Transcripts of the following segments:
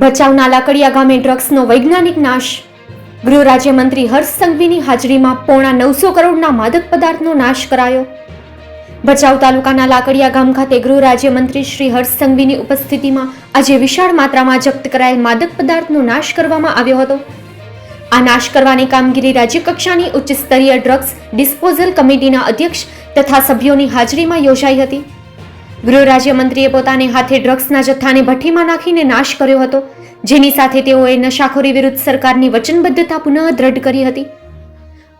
ભચાઉના લાકડિયા ગામે ડ્રગ્સનો વૈજ્ઞાનિક નાશ. ગૃહ રાજ્યમંત્રી હર્ષ સંઘવીની હાજરીમાં પોણા નવસો કરોડના માદક પદાર્થનો નાશ કરાયો. ભચાઉ તાલુકાના લાકડિયા ગામ ખાતે ગૃહ રાજ્યમંત્રી શ્રી હર્ષ સંઘવીની ઉપસ્થિતિમાં આજે વિશાળ માત્રામાં જપ્ત કરાયેલ માદક પદાર્થનો નાશ કરવામાં આવ્યો હતો. આ નાશ કરવાની કામગીરી રાજ્યકક્ષાની ઉચ્ચ સ્તરીય ડ્રગ્સ ડિસ્પોઝલ કમિટીના અધ્યક્ષ તથા સભ્યોની હાજરીમાં યોજાઈ હતી. ગૃહ રાજ્યમંત્રીએ પોતાને હાથે ડ્રગ્સના જથ્થાને ભઠ્ઠીમાં નાખીને નાશ કર્યો હતો. જેની સાથે તેઓએ નશાખોરી વિરુદ્ધ સરકારની વચનબદ્ધતા પુનઃ દ્રઢ કરી હતી.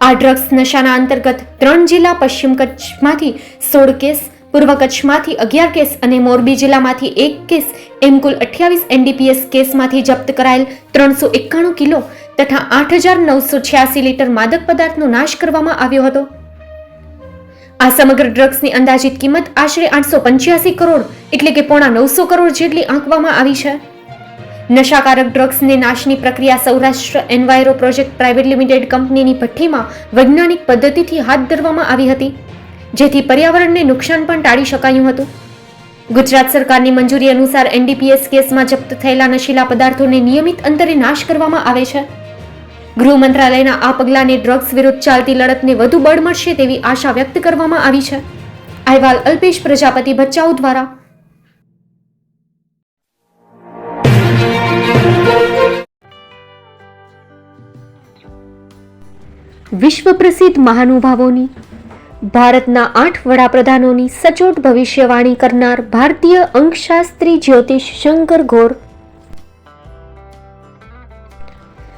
આ ડ્રગ્સ નશાના અંતર્ગત ત્રણ જિલ્લા પશ્ચિમ કચ્છમાંથી સોળ કેસ, પૂર્વ કચ્છમાંથી અગિયાર કેસ અને મોરબી જિલ્લામાંથી એક કેસ, એમ કુલ અઠ્યાવીસ એનડીપીએસ કેસમાંથી જપ્ત કરાયેલ ત્રણસો એકાણું કિલો તથા આઠ હજાર નવસો છ્યાસી લીટર માદક પદાર્થનો નાશ કરવામાં આવ્યો હતો. આ સમગ્ર ડ્રગ્સની અંદાજિત કિંમત આશરે આઠસો પંચ્યાસી કરોડ એટલે કે પોણા નવસો કરોડ જેટલી આંકવામાં આવી છે. નશાકારક ડ્રગ્સને નાશની પ્રક્રિયા Saurashtra enviro project private limited કંપનીની ભઠ્ઠીમાં વૈજ્ઞાનિક પદ્ધતિથી હાથ ધરવામાં આવી હતી, જેથી પર્યાવરણને નુકસાન પણ ટાળી શકાયું હતું. ગુજરાત સરકારની મંજૂરી અનુસાર એનડીપીએસ કેસમાં જપ્ત થયેલા નશીલા પદાર્થોને નિયમિત અંતરે નાશ કરવામાં આવે છે. ગૃહ મંત્રાલયના આ પગલાંને ડ્રગ્સ વિરુદ્ધ ચાલતી લડતને વધુ બળ મળશે તેવી આશા વ્યક્ત કરવામાં આવી છે. અહેવાલ અલ્પેશ પ્રજાપતિ ભચાઉ દ્વારા. વિશ્વ પ્રસિદ્ધ મહાનુભાવોની, ભારતના આઠ વડાપ્રધાનોની સચોટ ભવિષ્યવાણી કરનાર ભારતીય અંકશાસ્ત્રી જ્યોતિષ શંકર ઘોર